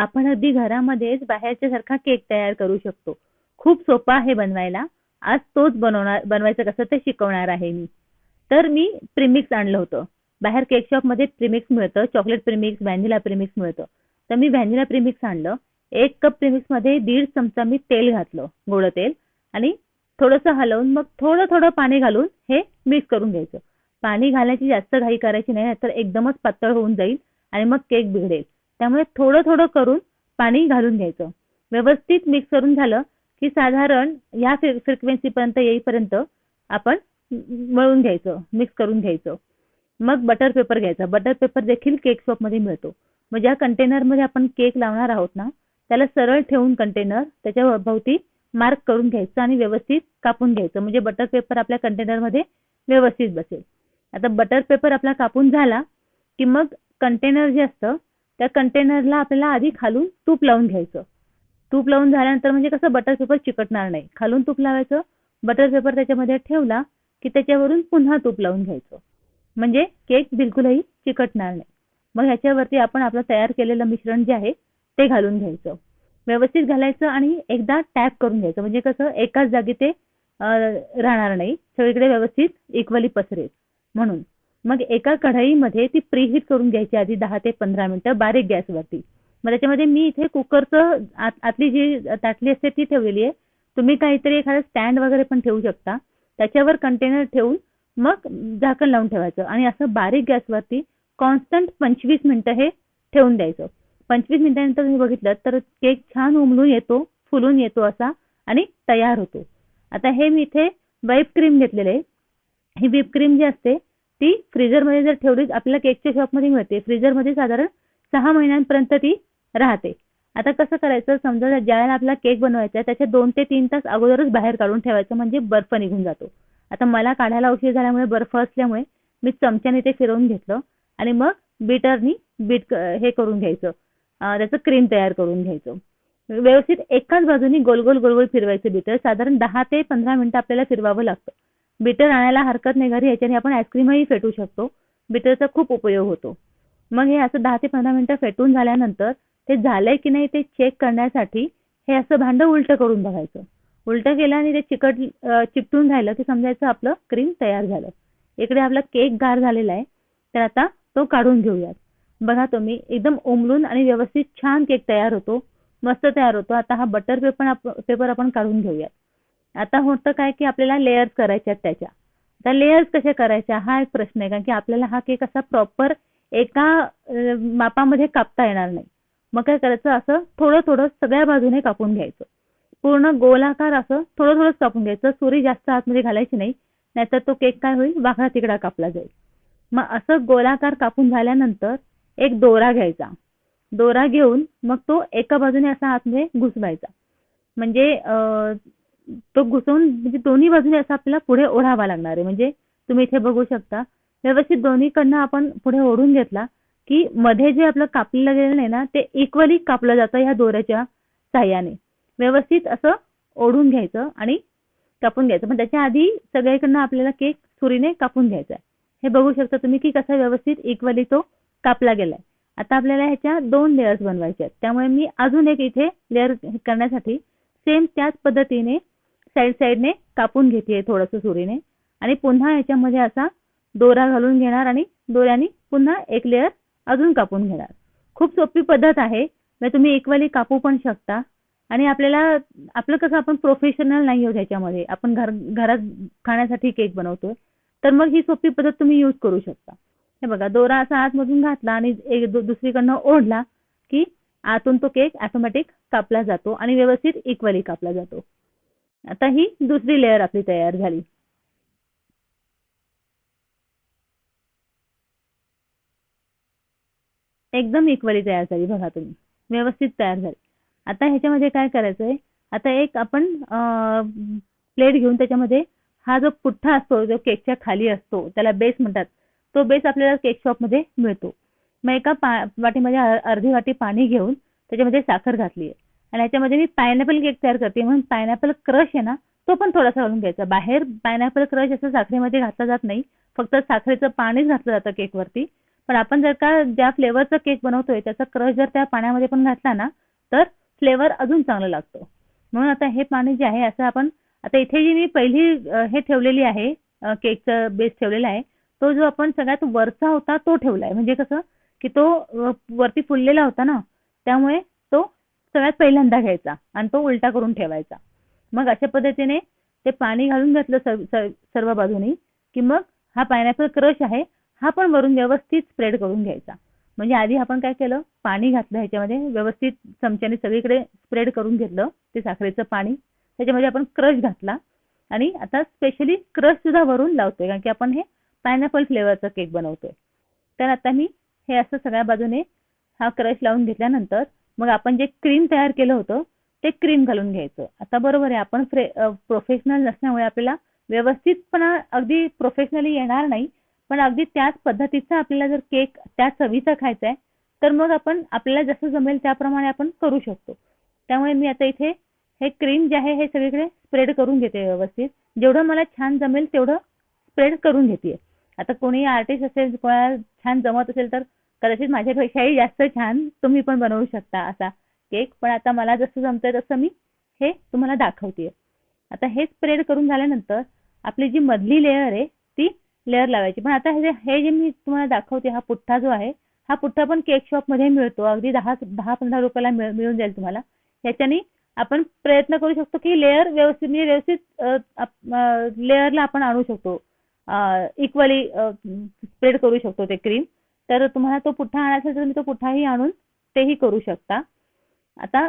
आपण अगदी घरामध्येच बाहेरच्या सारखा केक तयार करू शकतो. खूप सोपा आहे बनवायला. आज तोच बनवणार बनवायचं कसं ते शिकवणार आहे मी. तर मी प्रीमिक्स आणलं होतं. बाहेर केक शॉपमध्ये प्रिमिक्स मिळतं चॉकलेट प्रिमिक्स व्हॅनिला प्रीमिक्स मिळतं. तर मी व्हॅनिला प्रिमिक्स आणलं. एक कप प्रीमिक्समध्ये दीड चमचा मी तेल घातलं गोड तेल. आणि थोडंसं हलवून मग थोडं थोडं पाणी घालून हे मिक्स करून घ्यायचं. पाणी घालण्याची जास्त घाई करायची नाही तर एकदमच पातळ होऊन जाईल आणि मग केक बिघडेल. त्यामुळे थोडं थोडं करून पाणी घालून घ्यायचं. व्यवस्थित मिक्स करून झालं की साधारण या फ्रिक्वेन्सीपर्यंत येईपर्यंत आपण मळून घ्यायचं मिक्स करून घ्यायचं. मग बटर पेपर घ्यायचा. बटर पेपर देखील केक शॉपमध्ये मिळतो. मग ज्या कंटेनरमध्ये आपण केक लावणार आहोत ना त्याला सरळ ठेवून कंटेनर त्याच्या भोवती मार्क करून घ्यायचं आणि व्यवस्थित कापून घ्यायचं. म्हणजे बटर पेपर आपल्या कंटेनरमध्ये व्यवस्थित बसेल. आता बटर पेपर आपला कापून झाला की मग कंटेनर जे असतं त्या कंटेनरला आपल्याला आधी खालून तूप लावून घ्यायचं. तूप लावून झाल्यानंतर म्हणजे कसं बटर पेपर चिकटणार नाही. खालून तूप लावायचं. बटर पेपर त्याच्यामध्ये ठेवला की त्याच्यावरून पुन्हा तूप लावून घ्यायचं. म्हणजे केक बिलकुलही चिकटणार नाही. मग ह्याच्यावरती आपण आपलं तयार केलेलं मिश्रण जे आहे ते घालून घ्यायचं. व्यवस्थित घालायचं आणि एकदा टॅप करून घ्यायचं. म्हणजे कसं एकाच जागी ते राहणार नाही. सगळीकडे व्यवस्थित इक्वली पसरेल. म्हणून मग एका कढईमध्ये ती प्रीहीट करून घ्यायची आधी दहा ते पंधरा मिनिटं बारीक गॅसवरती. मग त्याच्यामध्ये मी इथे कुकरचं आतली जी ताटली असते ती ठेवलेली आहे. तुम्ही काहीतरी एखादा स्टँड वगैरे पण ठेवू शकता. त्याच्यावर कंटेनर ठेवून मग झाकण लावून ठेवायचं आणि असं बारीक गॅसवरती कॉन्स्टंट पंचवीस मिनटं हे ठेवून द्यायचं. पंचवीस मिनटानंतर तुम्ही बघितलं तर केक छान उमलून येतो फुलून येतो असा आणि तयार होतो. आता हे मी इथे व्हाईप क्रीम घेतलेले आहे. ही व्हिप क्रीम जी असते ती फ्रीजरमध्ये जर ठेवली आपल्याला केकच्या शॉपमध्ये मिळते. फ्रीजरमध्ये साधारण सहा महिन्यांपर्यंत ती राहते. आता कसं करायचं? समजा ज्यावेळेला आपला केक बनवायचा आहे त्याच्या दोन ते तीन तास अगोदरच बाहेर काढून ठेवायचं म्हणजे बर्फ निघून जातो. आता मला काढायला उशीर झाल्यामुळे बर्फ असल्यामुळे मी चमच्याने ते फिरवून घेतलं आणि मग बीटरनी बीट हे करून घ्यायचं. त्याचं क्रीम तयार करून घ्यायचं. व्यवस्थित एकाच बाजूनी गोल गोल गोल गोल फिरवायचं बीटर साधारण दहा ते पंधरा मिनिटं आपल्याला फिरवावं लागतं. बीटर आणायला हरकत नाही घरी याच्याने आपण आईस्क्रीमही फेटू शकतो. बीटरचा खूप उपयोग होतो. मग हे असं दहा ते पंधरा मिनटं फेटून झाल्यानंतर ते झालंय की नाही ते चेक करण्यासाठी हे असं भांडं उलटं करून बघायचं. उलटं केलं आणि ते चिकट चिकटून राहिलं की समजायचं आपलं क्रीम तयार झालं. इकडे आपला केक गार झालेला आहे तर आता तो काढून घेऊयात. बघा तुम्ही एकदम उमलून आणि व्यवस्थित छान केक तयार होतो मस्त तयार होतो. आता हा बटर पेपर पेपर आपण काढून घेऊयात. आता होतं काय की आपल्याला लेयर्स करायच्या त्याच्या. आता लेयर्स कशा करायच्या हा एक प्रश्न आहे कारण की आपल्याला हा केक असा प्रॉपर एका मापामध्ये कापता येणार नाही. मग काय करायचं? असं थोडं थोडं सगळ्या बाजूने कापून घ्यायचं. पूर्ण गोलाकार असं थोडं थोडंच कापून घ्यायचं. सुरी जास्त आतमध्ये घालायची नाही नाहीतर तो केक काय होईल? वाकडा तिकडा कापला जाईल. मग असं गोलाकार कापून झाल्यानंतर एक दोरा घ्यायचा. दोरा घेऊन मग तो एका बाजूने असा आतमध्ये घुसवायचा. म्हणजे तो घुसवून म्हणजे दोन्ही बाजूने असं आपल्याला पुढे ओढावा लागणार आहे. म्हणजे तुम्ही इथे बघू शकता व्यवस्थित दोन्हीकडनं आपण पुढे ओढून घेतला की मध्ये जे आपलं कापलेलं गेलेलं नाही ना ते इक्वली कापलं जातं ह्या दोऱ्याच्या साह्याने. व्यवस्थित असं ओढून घ्यायचं आणि कापून घ्यायचं. पण त्याच्या आधी सगळीकडनं आपल्याला केक सुरीने कापून घ्यायचा आहे. हे बघू शकता तुम्ही की कसा व्यवस्थित इक्वली तो कापला गेलाय. आता आपल्याला ह्याच्या दोन लेयर्स बनवायचे आहेत. त्यामुळे मी अजून एक इथे लेअर करण्यासाठी सेम त्याच पद्धतीने साईड साईडने कापून घेते थोडंसं सुरीने. आणि पुन्हा याच्यामध्ये असा दोरा घालून घेणार आणि दोऱ्याने पुन्हा एक लेअर अजून कापून घेणार. खूप सोपी पद्धत आहे. म्हणजे तुम्ही इक्वली कापू पण शकता. आणि आपल्याला आपलं कसं आपण प्रोफेशनल नाही आहोत ह्याच्यामध्ये. आपण घर घरात खाण्यासाठी केक बनवतो तर मग ही सोपी पद्धत तुम्ही यूज करू शकता. हे बघा दोरा असा आतमधून घातला आणि एक दुसरीकडनं ओढला की आतून तो केक ऑटोमॅटिक कापला जातो आणि व्यवस्थित इक्वली कापला जातो. आता ही दुसरी लेअर आपली तयार झाली. एकदम इक्वली तयार झाली बघा तुम्ही. व्यवस्थित तयार झाली. आता ह्याच्यामध्ये काय करायचं आहे आता एक आपण प्लेट घेऊन त्याच्यामध्ये हा जो पुठ्ठा असतो जो केकच्या खाली असतो त्याला बेस म्हणतात. तो बेस आपल्याला केक शॉपमध्ये मिळतो. मग एका पा वाटीमध्ये अर्धी वाटी पाणी घेऊन त्याच्यामध्ये साखर घातली आहे आणि याच्यामध्ये मी पायनॅपल केक तयार करते. म्हणून पायनॅपल क्रश आहे ना तो पण थोडासा घालून घ्यायचा. बाहेर पायनॅपल क्रश असं साखरेमध्ये घातला जात नाही. फक्त साखरेचं पाणीच घातलं जातं केकवरती पण आपण जर का ज्या फ्लेवरचा केक बनवतोय त्याचा क्रश जर त्या पाण्यामध्ये पण घातला ना तर फ्लेवर अजून चांगला लागतो. म्हणून आता हे पाणी जे आहे असं आपण आता इथे जी मी पहिली हे ठेवलेली आहे केकचं बेस ठेवलेला आहे तो जो आपण सगळ्यात वरचा होता तो ठेवला आहे. म्हणजे कसं की तो वरती फुललेला होता ना त्यामुळे सगळ्यात पहिल्यांदा घ्यायचा आणि तो उलटा करून ठेवायचा. मग अशा पद्धतीने ते पाणी घालून घातलं सर्व बाजूनी की मग हा पायनॅपल क्रश आहे हा पण वरून व्यवस्थित स्प्रेड करून घ्यायचा. म्हणजे आधी आपण काय केलं पाणी घातलं ह्याच्यामध्ये व्यवस्थित चमच्याने सगळीकडे स्प्रेड करून घेतलं ते साखरेचं पाणी. त्याच्यामध्ये आपण क्रश घातला आणि आता स्पेशली क्रश सुद्धा वरून लावतोय कारण की आपण हे पायनॅपल फ्लेवरचा केक बनवतोय. तर आता मी हे असं सगळ्या बाजूने हा क्रश लावून घेतल्यानंतर मग आपण जे क्रीम तयार केलं होतं ते क्रीम घालून घ्यायचं. आता बरोबर आहे आपण प्रोफेशनल नसल्यामुळे आपल्याला व्यवस्थितपणा अगदी प्रोफेशनली येणार नाही पण अगदी त्याच पद्धतीचा आपल्याला जर केक त्या चवीचा खायचा आहे तर मग आपण आपल्याला जसं जमेल त्याप्रमाणे आपण करू शकतो. त्यामुळे मी आता इथे हे क्रीम जे आहे हे सगळीकडे स्प्रेड करून घेते व्यवस्थित. जेवढं मला छान जमेल तेवढं स्प्रेड करून घेते. आता कोणी आर्टिस्ट असेल कोणाला छान जमत असेल तर कदाचित माझ्यापेक्षाही जास्त छान तुम्ही पण बनवू शकता असा केक. पण आता मला जसं जमतंय तसं मी हे तुम्हाला दाखवते आता हे स्प्रेड करून झाल्यानंतर आपली जी मधली लेअर आहे ती लेअर लावायची. पण आता हे जे मी तुम्हाला दाखवते हा पुठ्ठा जो आहे हा पुठ्ठा पण केक शॉपमध्ये मिळतो. अगदी दहा दहा पंधरा रुपयाला मिळून जाईल तुम्हाला. याच्याने आपण प्रयत्न करू शकतो की लेअर व्यवस्थित म्हणजे व्यवस्थित लेअरला आपण आणू शकतो. इक्वली स्प्रेड करू शकतो ते क्रीम तर तुम्हाला तो पुठ्ठा आणायचा तर तुम्ही तो पुठ्ठाही आणून तेही करू शकता. आता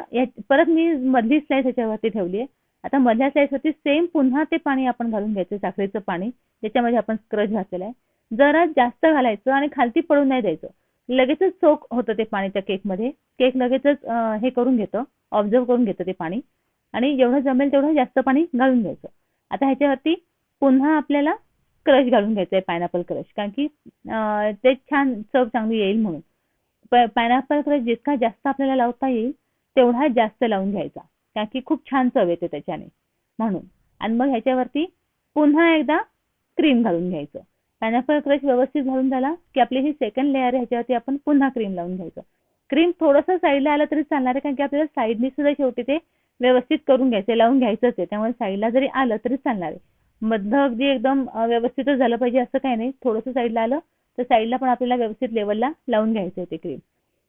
परत मी मधली स्लाईस ह्याच्यावरती ठेवली आहे. आता मधल्या स्लाईसवरती सेम पुन्हा ते पाणी आपण घालून घ्यायचं साखरेचं पाणी ज्याच्यामध्ये आपण स्क्रच घातलेलं आहे. जरा जास्त घालायचं आणि खालती पडून नाही द्यायचं. लगेचच चोख होतं ते पाणी त्या केकमध्ये केक लगेचच हे करून घेतं ऑब्झर्व करून घेतं ते पाणी. आणि जेवढं जमेल तेवढं जास्त पाणी घालून घ्यायचं. आता ह्याच्यावरती पुन्हा आपल्याला क्रश घालून घ्यायचं आहे पायनॅपल क्रश. कारण की ते छान चव चांगली येईल म्हणून. पायनॅपल क्रश जितका जास्त आपल्याला लावता येईल तेवढा जास्त लावून घ्यायचा. कारण की खूप छान चव येते त्याच्याने. म्हणून. आणि मग ह्याच्यावरती पुन्हा एकदा क्रीम घालून घ्यायचं. पायनॅपल क्रश व्यवस्थित घालून झाला की आपली ही सेकंड लेअर ह्याच्यावरती आपण पुन्हा क्रीम लावून घ्यायचं. क्रीम थोडंसं साईडला आलं तरी चालणार आहे कारण की आपल्याला साईडनी सुद्धा शेवटी ते व्यवस्थित करून घ्यायचं लावून घ्यायचंच आहे. त्यामुळे साईडला जरी आलं तरी चालणार आहे. मधलं अगदी एकदम व्यवस्थितच झालं पाहिजे असं काही नाही. थोडंसं साईडला आलं तर साईडला पण आपल्याला व्यवस्थित लेवलला लावून घ्यायचं आहे ते क्रीम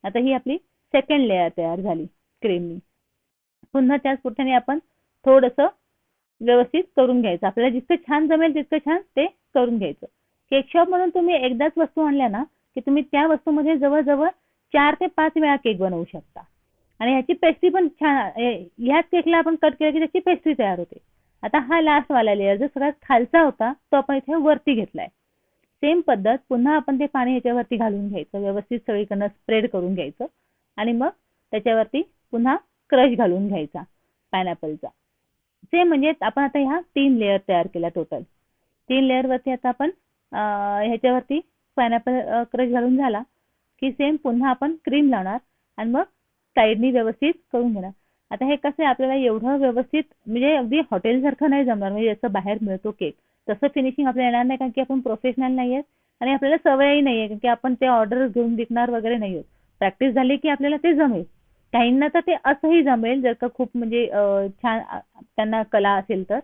आता ही आपली सेकंड लेअर तयार झाली क्रीमनी पुन्हा त्याच पुठ्याने आपण थोडंसं व्यवस्थित करून घ्यायचं. आपल्याला जितकं छान जमेल तितकं छान ते करून घ्यायचं. केक शॉप म्हणून तुम्ही एकदाच वस्तू आणल्या ना की तुम्ही त्या वस्तूमध्ये जवळजवळ चार ते पाच वेळा केक बनवू शकता. आणि ह्याची पेस्ट्री पण छान ह्याच केकला आपण कट केलं की त्याची पेस्ट्री तयार होते. आता हा लास्ट वाला लेअर जो सगळ्यात खालचा होता तो आपण इथे वरती घेतलाय. सेम पद्धत पुन्हा आपण ते पाणी याच्यावरती घालून घ्यायचं व्यवस्थित सगळीकडनं स्प्रेड करून घ्यायचं. आणि मग त्याच्यावरती पुन्हा क्रश घालून घ्यायचा पायनॅपलचा सेम म्हणजे आपण आता ह्या तीन लेअर तयार केल्या टोटल तीन लेअरवरती आता आपण ह्याच्यावरती पायनॅपल क्रश घालून झाला की सेम पुन्हा आपण क्रीम लावणार आणि मग साईडनी व्यवस्थित करून घेणार. आता हे कसं आहे आपल्याला एवढं व्यवस्थित म्हणजे अगदी हॉटेलसारखं नाही जमणार म्हणजे जसं बाहेर मिळतो केक तसं फिनिशिंग आपल्याला येणार नाही कारण की आपण प्रोफेशनल नाही आहेत आणि आपल्याला सवयही नाही आहे कारण की आपण ते ऑर्डर घेऊन विकणार वगैरे नाही आहोत. प्रॅक्टिस झाली की आपल्याला ते जमेल. काहींना तर ते असंही जमेल जर का खूप म्हणजे छान त्यांना कला असेल तर.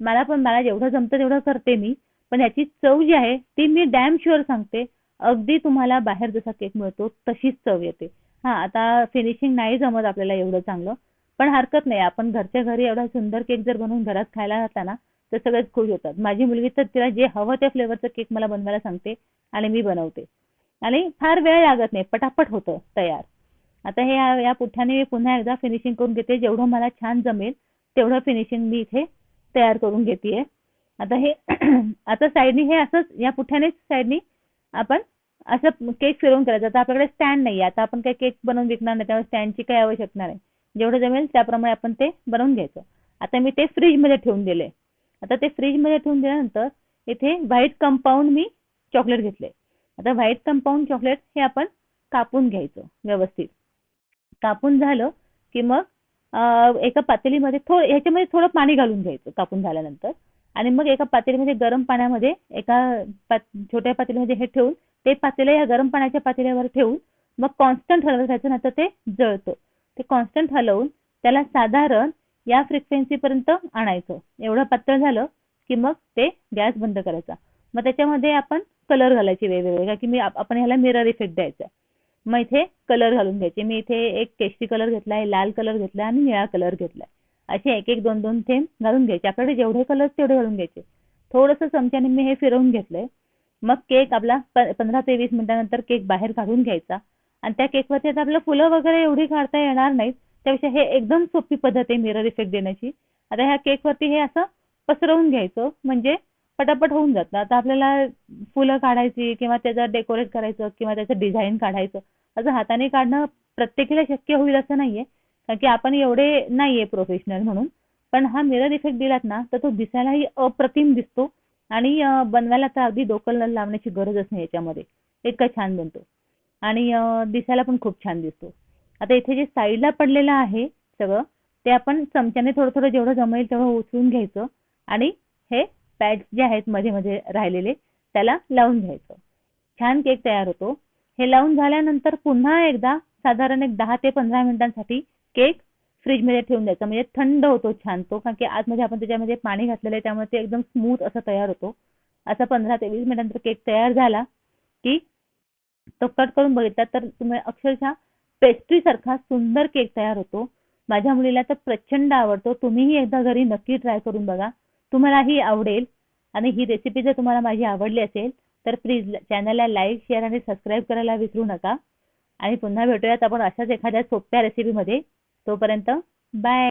मला पण मला जेवढं जमतं तेवढं करते मी. पण ह्याची चव जी आहे ती मी डॅम शुअर सांगते. अगदी तुम्हाला बाहेर जसा केक मिळतो तशीच चव येते. हा आता फिनिशिंग नाही जमत आपल्याला एवढं चांगलं. पण हरकत नाही. आपण घरच्या घरी एवढा सुंदर केक जर बनवून घरात खायला घातला ना तर सगळेच खुश होतात. माझी मुलगी तर तिला जे हवं त्या फ्लेवरचं केक मला बनवायला सांगते आणि मी बनवते. आणि फार वेळ लागत नाही. पटापट होतं तयार. आता हे या पुठ्याने मी पुन्हा एकदा फिनिशिंग करून घेते. जेवढं मला छान जमेल तेवढं फिनिशिंग मी इथे तयार करून घेते आता हे आता साईडनी हे असंच या पुठ्याने साईडनी आपण असं केक फिरवून करायचं. आता आपल्याकडे स्टँड नाही आता आपण काही केक बनवून विकणार नाही त्यामुळे स्टँडची काही आवश्यकता नाही. जेवढं जमेल त्याप्रमाणे आपण ते बनवून घ्यायचं. आता मी ते फ्रीजमध्ये ठेवून दिले. आता ते फ्रीजमध्ये ठेवून दिल्यानंतर इथे व्हाईट कंपाऊंड मी चॉकलेट घेतले आता व्हाईट कंपाऊंड चॉकलेट हे आपण कापून घ्यायचं व्यवस्थित. कापून झालं की मग एका पातेलीमध्ये थो ह्याच्यामध्ये थोडं पाणी घालून घ्यायचं कापून झाल्यानंतर. आणि मग एका पातेलीमध्ये गरम पाण्यामध्ये एका छोट्या पातेलीमध्ये हे ठेवून ते पातेलं या गरम पाण्याच्या पातेल्यावर ठेवून मग कॉन्स्टंट हलवत राहायचं नाही तर ते जळतं. ते कॉन्स्टंट हलवून त्याला साधारण या फ्रिक्वेन्सी पर्यंत आणायचं. एवढं पातळ झालं की मग ते गॅस बंद करायचा. मग त्याच्यामध्ये आपण कलर घालायचे वेगवेगळे. की मी आपण ह्याला मिरर इफेक्ट द्यायचा. मग इथे कलर घालून घ्यायचे. मी इथे एक केशरी कलर घेतलाय लाल कलर घेतलाय आणि निळा कलर घेतलाय. असे एक एक दोन दोन थेंब घालून घ्यायचे. आपल्याकडे जेवढे कलर तेवढे घालून घ्यायचे. थोडंसं चमच्याने मी हे फिरवून घेतलंय. मग केक आपला पंधरा ते वीस मिनिटानंतर केक बाहेर काढून घ्यायचा. आणि त्या केकवरती आता आपल्याला फुलं वगैरे एवढी काढता येणार नाहीत. त्यापेक्षा हे एकदम सोपी पद्धत आहे मिरर इफेक्ट देण्याची. आता ह्या केकवरती हे असं पसरवून घ्यायचं. म्हणजे पटापट होऊन जातं. आता आपल्याला फुलं काढायची किंवा त्याचं डेकोरेट करायचं किंवा त्याचं डिझाईन काढायचं असं हाताने काढणं प्रत्येकीला शक्य होईल असं नाहीये. कारण की आपण एवढे नाहीये प्रोफेशनल म्हणून. पण हा मिरर इफेक्ट दिलात ना तर तो दिसायलाही अप्रतिम दिसतो. आणि बनवायला तर अगदी डोकं लावण्याची गरजच नाही याच्यामध्ये. इतका छान बनतो. आणि दिसायला पण खूप छान दिसतो. आता इथे जे साईडला पडलेलं आहे सगळं ते आपण चमच्याने थोडं थोडं जेवढं जमेल तेवढं उचलून घ्यायचं आणि हे पॅड जे आहेत मध्ये मध्ये राहिलेले त्याला लावून घ्यायचं. छान केक तयार होतो. हे लावून झाल्यानंतर पुन्हा एकदा साधारण एक दहा ते पंधरा मिनिटांसाठी केक फ्रीजमध्ये ठेवून द्यायचा. म्हणजे थंड होतो छान तो कारण की आतमध्ये आपण त्याच्यामध्ये पाणी घातलेलं आहे त्यामुळे ते एकदम स्मूथ असा तयार होतो. असा पंधरा ते वीस मिनिटांनंतर केक तयार झाला की तो कट करून बघितला तर तुम्ही अक्षरशः पेस्ट्री सारखा सुंदर केक तयार होतो. माझ्या मुलीला तर प्रचंड आवडतो. तुम्हीही एकदा घरी नक्की ट्राय करून बघा. तुम्हालाही आवडेल. आणि ही रेसिपी जर तुम्हाला माझी आवडली असेल तर प्लीज चॅनलला लाईक शेअर आणि सबस्क्राईब करायला विसरू नका. आणि पुन्हा भेटूयात आपण अशाच एखाद्या सोप्या रेसिपीमध्ये तोपर्यंत बाय